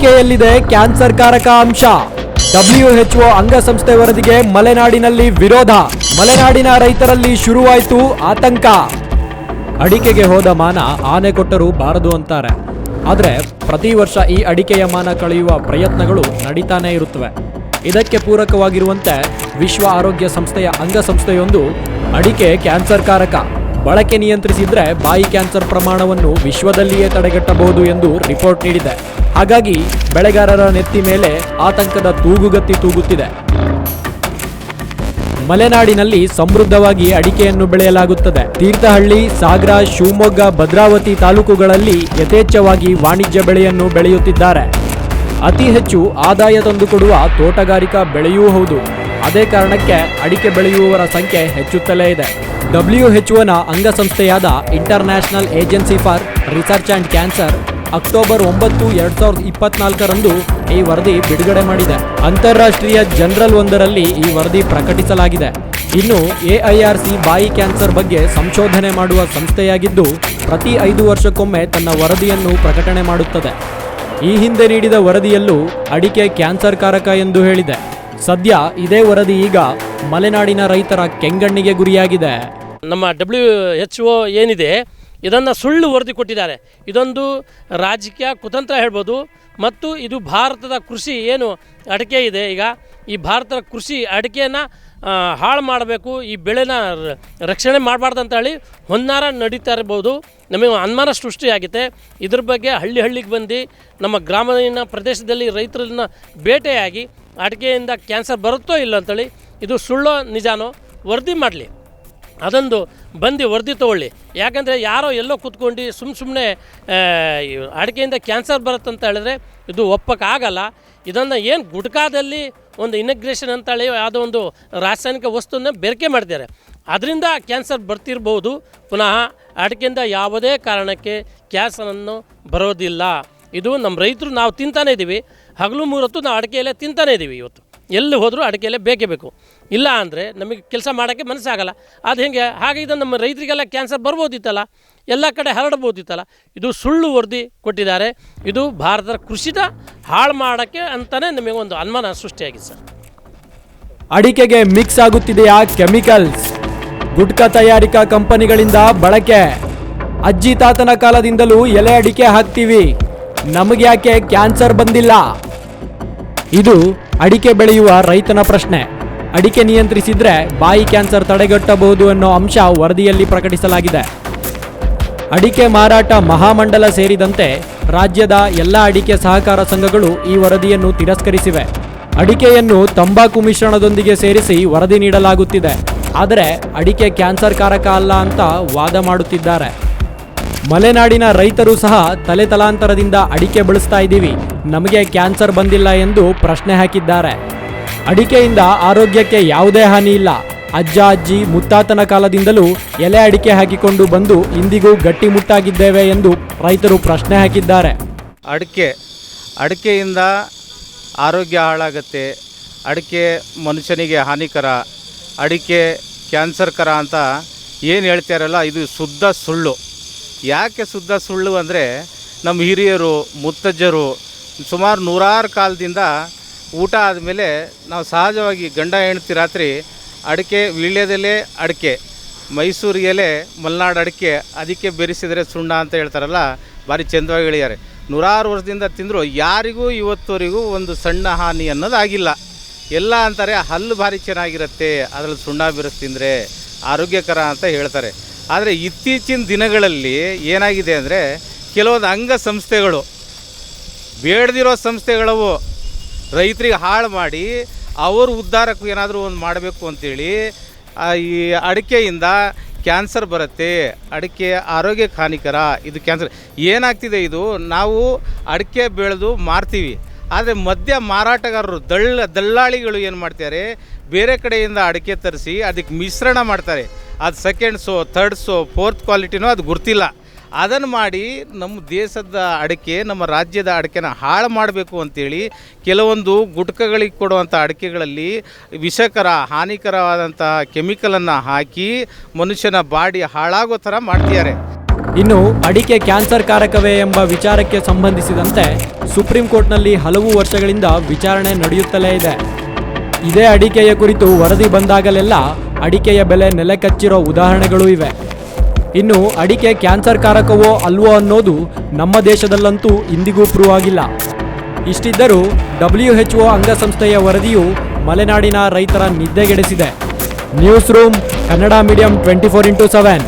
ಅಡಿಕೆಯಲ್ಲಿದೆ cancer ಕಾರಕ ಅಂಶ. WHO ಅಂಗಸಂಸ್ಥೆ ವರದಿಗೆ ಮಲೆನಾಡಿನಲ್ಲಿ ವಿರೋಧ. ಮಲೆನಾಡಿನ ರೈತರಲ್ಲಿ ಶುರುವಾಯಿತು ಆತಂಕ. ಅಡಿಕೆಗೆ ಹೋದ ಮಾನ ಆನೆ ಕೊಟ್ಟರೂ ಬಾರದು ಅಂತಾರೆ. ಆದರೆ ಪ್ರತಿ ವರ್ಷ ಈ ಅಡಿಕೆಯ ಮಾನ ಕಳೆಯುವ ಪ್ರಯತ್ನಗಳು ನಡೀತಾನೇ ಇರುತ್ತವೆ. ಇದಕ್ಕೆ ಪೂರಕವಾಗಿರುವಂತೆ ವಿಶ್ವ ಆರೋಗ್ಯ ಸಂಸ್ಥೆಯ ಅಂಗಸಂಸ್ಥೆಯೊಂದು ಅಡಿಕೆ ಕ್ಯಾನ್ಸರ್ ಕಾರಕ. ಬಳಕೆ ನಿಯಂತ್ರಿಸಿದ್ರೆ ಬಾಯಿ ಕ್ಯಾನ್ಸರ್ ಪ್ರಮಾಣವನ್ನು ವಿಶ್ವದಲ್ಲಿಯೇ ತಡೆಗಟ್ಟಬಹುದು ಎಂದು ರಿಪೋರ್ಟ್ ನೀಡಿದೆ. ಹಾಗಾಗಿ ಬೆಳೆಗಾರರ ನೆತ್ತಿ ಮೇಲೆ ಆತಂಕದ ತೂಗುಗತ್ತಿ ತೂಗುತ್ತಿದೆ. ಮಲೆನಾಡಿನಲ್ಲಿ ಸಮೃದ್ಧವಾಗಿ ಅಡಿಕೆಯನ್ನು ಬೆಳೆಯಲಾಗುತ್ತದೆ. ತೀರ್ಥಹಳ್ಳಿ, ಸಾಗರ, ಶಿವಮೊಗ್ಗ, ಭದ್ರಾವತಿ ತಾಲೂಕುಗಳಲ್ಲಿ ಯಥೇಚ್ಛವಾಗಿ ವಾಣಿಜ್ಯ ಬೆಳೆಯನ್ನು ಬೆಳೆಯುತ್ತಿದ್ದಾರೆ. ಅತಿ ಹೆಚ್ಚು ಆದಾಯ ತಂದುಕೊಡುವ ತೋಟಗಾರಿಕಾ ಬೆಳೆಯೂ ಹೌದು. ಅದೇ ಕಾರಣಕ್ಕೆ ಅಡಿಕೆ ಬೆಳೆಯುವವರ ಸಂಖ್ಯೆ ಹೆಚ್ಚುತ್ತಲೇ ಇದೆ. ಡಬ್ಲ್ಯೂಎಚ್ಒನ ಅಂಗಸಂಸ್ಥೆಯಾದ international agency for research and cancer October ಒಂಬತ್ತು ಎರಡ್ ಸಾವಿರದ ಇಪ್ಪತ್ನಾಲ್ಕರಂದು ಈ ವರದಿ ಬಿಡುಗಡೆ ಮಾಡಿದೆ. ಅಂತಾರಾಷ್ಟ್ರೀಯ ಜನರಲ್ ಒಂದರಲ್ಲಿ ಈ ವರದಿ ಪ್ರಕಟಿಸಲಾಗಿದೆ. ಇನ್ನು ಎಐಆರ್ಸಿ ಬಾಯಿ ಕ್ಯಾನ್ಸರ್ ಬಗ್ಗೆ ಸಂಶೋಧನೆ ಮಾಡುವ ಸಂಸ್ಥೆಯಾಗಿದ್ದು, ಪ್ರತಿ ಐದು ವರ್ಷಕ್ಕೊಮ್ಮೆ ತನ್ನ ವರದಿಯನ್ನು ಪ್ರಕಟಣೆ ಮಾಡುತ್ತದೆ. ಈ ಹಿಂದೆ ನೀಡಿದ ವರದಿಯಲ್ಲೂ ಅಡಿಕೆ ಕ್ಯಾನ್ಸರ್ ಕಾರಕ ಎಂದು ಹೇಳಿದೆ. ಸದ್ಯ ಇದೇ ವರದಿ ಈಗ ಮಲೆನಾಡಿನ ರೈತರ ಕೆಂಗಣ್ಣಿಗೆ ಗುರಿಯಾಗಿದೆ. ನಮ್ಮ ಡಬ್ಲ್ಯೂ ಎಚ್ ಒ ಏನಿದೆ ಇದನ್ನು ಸುಳ್ಳು ವರದಿ ಕೊಟ್ಟಿದ್ದಾರೆ. ಇದೊಂದು ರಾಜಕೀಯ ಕುತಂತ್ರ ಹೇಳ್ಬೋದು. ಮತ್ತು ಇದು ಭಾರತದ ಕೃಷಿ ಏನು ಅಡಿಕೆ ಇದೆ. ಈಗ ಈ ಭಾರತದ ಕೃಷಿ ಅಡಕೆಯನ್ನು ಹಾಳು ಮಾಡಬೇಕು, ಈ ಬೆಳೆನ ರಕ್ಷಣೆ ಮಾಡಬಾರ್ದು ಅಂತ ಹೇಳಿ ಹೊನ್ನಾರ ನಡೀತಾ ಇರ್ಬೋದು. ನಮಗೆ ಅನುಮಾನ ಸೃಷ್ಟಿಯಾಗಿದೆ. ಇದ್ರ ಬಗ್ಗೆ ಹಳ್ಳಿ ಹಳ್ಳಿಗೆ ಬಂದು ನಮ್ಮ ಗ್ರಾಮೀಣ ಪ್ರದೇಶದಲ್ಲಿ ರೈತರನ್ನ ಬೇಟೆಯಾಗಿ ಅಡಿಕೆಯಿಂದ ಕ್ಯಾನ್ಸರ್ ಬರುತ್ತೋ ಇಲ್ಲ ಅಂತೇಳಿ ಇದು ಸುಳ್ಳೋ ನಿಜಾನೋ ವರದಿ ಮಾಡಲಿ. ಅದೊಂದು ಬಂದು ವರದಿ ತೊಗೊಳ್ಳಿ. ಯಾಕಂದರೆ ಯಾರೋ ಎಲ್ಲೋ ಕೂತ್ಕೊಂಡು ಸುಮ್ಮ ಸುಮ್ಮನೆ ಅಡಿಕೆಯಿಂದ ಕ್ಯಾನ್ಸರ್ ಬರುತ್ತಂತ ಹೇಳಿದ್ರೆ ಇದು ಒಪ್ಪಕ್ಕಾಗಲ್ಲ. ಇದನ್ನು ಏನು ಗುಟ್ಕಾದಲ್ಲಿ ಒಂದು ಇನಗ್ರೇಷನ್ ಅಂತೇಳಿ ಯಾವುದೋ ಒಂದು ರಾಸಾಯನಿಕ ವಸ್ತುವನ್ನ ಬೆರಕೆ ಮಾಡಿದ್ದಾರೆ. ಅದರಿಂದ ಕ್ಯಾನ್ಸರ್ ಬರ್ತಿರ್ಬೋದು. ಪುನಃ ಅಡಿಕೆಯಿಂದ ಯಾವುದೇ ಕಾರಣಕ್ಕೆ ಕ್ಯಾನ್ಸರನ್ನು ಬರೋದಿಲ್ಲ. ಇದು ನಮ್ಮ ರೈತರು ನಾವು ತಿಂತಾನೇ ಇದ್ದೀವಿ ಹಗಲು ಮೂರೊತ್ತು ನಾವು ಅಡಿಕೆಯಲ್ಲೇ ತಿಂತಾನೇ ಇದ್ದೀವಿ ಇವತ್ತು. ಎಲ್ಲಿ ಹೋದರೂ ಅಡಿಕೆಯಲ್ಲೇ ಬೇಕೇ ಬೇಕು. ಇಲ್ಲ ಅಂದರೆ ನಮಗೆ ಕೆಲಸ ಮಾಡೋಕ್ಕೆ ಮನಸ್ಸಾಗಲ್ಲ. ಅದು ಹೇಗೆ, ಹಾಗೆ ಇದು ನಮ್ಮ ರೈತರಿಗೆಲ್ಲ ಕ್ಯಾನ್ಸರ್ ಬರ್ಬೋದಿತ್ತಲ್ಲ, ಎಲ್ಲ ಕಡೆ ಹರಡ್ಬೋದಿತ್ತಲ್ಲ, ಇದು ಸುಳ್ಳು ವರದಿ ಕೊಟ್ಟಿದ್ದಾರೆ. ಇದು ಭಾರತದ ಕೃಷಿದ ಹಾಳು ಮಾಡೋಕ್ಕೆ ಅಂತಲೇ ನಮಗೆ ಒಂದು ಅನುಮಾನ ಸೃಷ್ಟಿಯಾಗಿದೆ ಸರ್. ಅಡಿಕೆಗೆ ಮಿಕ್ಸ್ ಆಗುತ್ತಿದೆಯಾ ಕೆಮಿಕಲ್ಸ್ ಗುಟ್ಕಾ ತಯಾರಿಕಾ ಕಂಪನಿಗಳಿಂದ ಬಳಕೆ. ಅಜ್ಜಿ ತಾತನ ಕಾಲದಿಂದಲೂ ಎಲೆ ಅಡಿಕೆ ಹಾಕ್ತೀವಿ. ನಮಗ್ಯಾಕೆ ಕ್ಯಾನ್ಸರ್ ಬಂದಿಲ್ಲ? ಇದು ಅಡಿಕೆ ಬೆಳೆಯುವ ರೈತನ ಪ್ರಶ್ನೆ. ಅಡಿಕೆ ನಿಯಂತ್ರಿಸಿದ್ರೆ ಬಾಯಿ ಕ್ಯಾನ್ಸರ್ ತಡೆಗಟ್ಟಬಹುದು ಅನ್ನೋ ಅಂಶ ವರದಿಯಲ್ಲಿ ಪ್ರಕಟಿಸಲಾಗಿದೆ. ಅಡಿಕೆ ಮಾರಾಟ ಮಹಾಮಂಡಲ ಸೇರಿದಂತೆ ರಾಜ್ಯದ ಎಲ್ಲ ಅಡಿಕೆ ಸಹಕಾರ ಸಂಘಗಳು ಈ ವರದಿಯನ್ನು ತಿರಸ್ಕರಿಸಿವೆ. ಅಡಿಕೆಯನ್ನು ತಂಬಾಕು ಮಿಶ್ರಣದೊಂದಿಗೆ ಸೇರಿಸಿ ವರದಿ ನೀಡಲಾಗುತ್ತಿದೆ. ಆದರೆ ಅಡಿಕೆ ಕ್ಯಾನ್ಸರ್ ಕಾರಕ ಅಲ್ಲ ಅಂತ ವಾದ ಮಾಡುತ್ತಿದ್ದಾರೆ. ಮಲೆನಾಡಿನ ರೈತರು ಸಹ ತಲೆ ತಲಾಂತರದಿಂದ ಅಡಿಕೆ ಬಳಸ್ತಾ ಇದ್ದೀವಿ. ನಮಗೆ ಕ್ಯಾನ್ಸರ್ ಬಂದಿಲ್ಲ ಎಂದು ಪ್ರಶ್ನೆ ಹಾಕಿದ್ದಾರೆ. ಅಡಿಕೆಯಿಂದ ಆರೋಗ್ಯಕ್ಕೆ ಯಾವುದೇ ಹಾನಿ ಇಲ್ಲ. ಅಜ್ಜ, ಅಜ್ಜಿ ಮುತ್ತಾತನ ಕಾಲದಿಂದಲೂ ಎಲೆ ಅಡಿಕೆ ಹಾಕಿಕೊಂಡು ಬಂದು ಇಂದಿಗೂ ಗಟ್ಟಿಮುಟ್ಟಾಗಿದ್ದೇವೆ ಎಂದು ರೈತರು ಪ್ರಶ್ನೆ ಹಾಕಿದ್ದಾರೆ. ಅಡಿಕೆ, ಅಡಿಕೆಯಿಂದ ಆರೋಗ್ಯ ಹಾಳಾಗುತ್ತೆ, ಅಡಿಕೆ ಮನುಷ್ಯನಿಗೆ ಹಾನಿಕರ, ಅಡಿಕೆ ಕ್ಯಾನ್ಸರ್ಕರ ಅಂತ ಏನು ಹೇಳ್ತಾರಲ್ಲ ಇದು ಶುದ್ಧ ಸುಳ್ಳು. ಯಾಕೆ ಶುದ್ಧ ಸುಳ್ಳು ಅಂದರೆ ನಮ್ಮ ಹಿರಿಯರು, ಮುತ್ತಜ್ಜರು ಸುಮಾರು ನೂರಾರು ಕಾಲದಿಂದ ಊಟ ಆದಮೇಲೆ ನಾವು ಸಹಜವಾಗಿ ಗಂಡ ಹೆಂಡ್ತಿ ರಾತ್ರಿ ಅಡಿಕೆ ವೀಳ್ಯದೆಲೆ ಅಡಿಕೆ, ಮೈಸೂರು ಎಲೆ, ಮಲೆನಾಡು ಅಡಿಕೆ, ಅದಕ್ಕೆ ಬೆರೆಸಿದರೆ ಸುಣ್ಣ ಅಂತ ಹೇಳ್ತಾರಲ್ಲ, ಭಾರಿ ಚಂದವಾಗಿ ಇಳಿಯಾರೆ ನೂರಾರು ವರ್ಷದಿಂದ ತಿಂದರೂ, ಯಾರಿಗೂ ಇವತ್ತುವರೆಗೂ ಒಂದು ಸಣ್ಣ ಹಾನಿ ಅನ್ನೋದಾಗಿಲ್ಲ. ಎಲ್ಲ ಅಂತಾರೆ, ಹಲ್ಲು ಭಾರಿ ಚೆನ್ನಾಗಿರುತ್ತೆ, ಅದರಲ್ಲಿ ಸುಣ್ಣ ಬೆರೆಸಿ ತಿಂದರೆ ಆರೋಗ್ಯಕರ ಅಂತ ಹೇಳ್ತಾರೆ. ಆದರೆ ಇತ್ತೀಚಿನ ದಿನಗಳಲ್ಲಿ ಏನಾಗಿದೆ ಅಂದರೆ, ಕೆಲವೊಂದು ಅಂಗಸಂಸ್ಥೆಗಳು, ಬೇಡದಿರೋ ಸಂಸ್ಥೆಗಳವು ರೈತರಿಗೆ ಹಾಳು ಮಾಡಿ ಅವ್ರ ಉದ್ಧಾರಕ್ಕೂ ಏನಾದರೂ ಒಂದು ಮಾಡಬೇಕು ಅಂತೇಳಿ ಈ ಅಡಿಕೆಯಿಂದ ಕ್ಯಾನ್ಸರ್ ಬರುತ್ತೆ, ಅಡಿಕೆ ಆರೋಗ್ಯಕ್ಕೆ ಹಾನಿಕರ, ಇದು ಕ್ಯಾನ್ಸರ್. ಏನಾಗ್ತಿದೆ ಇದು? ನಾವು ಅಡಿಕೆ ಬೆಳೆದು ಮಾರ್ತೀವಿ. ಆದರೆ ಮಧ್ಯ ಮಾರಾಟಗಾರರು ದಳ್ಳ ದಲ್ಲಾಳಿಗಳು ಏನು ಮಾಡ್ತಾರೆ? ಬೇರೆ ಕಡೆಯಿಂದ ಅಡಿಕೆ ತರಿಸಿ ಅದಕ್ಕೆ ಮಿಶ್ರಣ ಮಾಡ್ತಾರೆ. ಅದು second so third so fourth ಕ್ವಾಲಿಟಿನೋ ಅದು ಗುರ್ತಿಲ್ಲ. ಅದನ್ನು ಮಾಡಿ ನಮ್ಮ ದೇಶದ ಅಡಿಕೆ, ನಮ್ಮ ರಾಜ್ಯದ ಅಡಿಕೆನ ಹಾಳು ಮಾಡಬೇಕು ಅಂತೇಳಿ ಕೆಲವೊಂದು ಗುಟ್ಕಗಳಿಗೆ ಕೊಡುವಂಥ ಅಡಿಕೆಗಳಲ್ಲಿ ವಿಷಕರ ಹಾನಿಕರವಾದಂಥ ಕೆಮಿಕಲನ್ನು ಹಾಕಿ ಮನುಷ್ಯನ ಬಾಡಿ ಹಾಳಾಗೋ ಥರ ಮಾಡ್ತಿದ್ದಾರೆ. ಇನ್ನು ಅಡಿಕೆ ಕ್ಯಾನ್ಸರ್ ಕಾರಕವೇ ಎಂಬ ವಿಚಾರಕ್ಕೆ ಸಂಬಂಧಿಸಿದಂತೆ ಸುಪ್ರೀಂ ಕೋರ್ಟ್ನಲ್ಲಿ ಹಲವು ವರ್ಷಗಳಿಂದ ವಿಚಾರಣೆ ನಡೆಯುತ್ತಲೇ ಇದೆ. ಇದೇ ಅಡಿಕೆಯ ಕುರಿತು ವರದಿ ಬಂದಾಗಲೆಲ್ಲ ಅಡಿಕೆಯ ಬೆಲೆ ನೆಲೆಕಚ್ಚಿರೋ ಉದಾಹರಣೆಗಳೂ ಇವೆ. ಇನ್ನು ಅಡಿಕೆ ಕ್ಯಾನ್ಸರ್ ಕಾರಕವೋ ಅಲ್ವೋ ಅನ್ನೋದು ನಮ್ಮ ದೇಶದಲ್ಲಂತೂ ಇಂದಿಗೂ ಪ್ರೂವ್ ಆಗಿಲ್ಲ ಇಷ್ಟಿದ್ದರೂ ಡಬ್ಲ್ಯೂ ಎಚ್ ಒ ಅಂಗಸಂಸ್ಥೆಯ ವರದಿಯು ಮಲೆನಾಡಿನ ರೈತರ ನಿದ್ದೆಗೆಡಿಸಿದೆ. News room Kannada medium twenty four into seven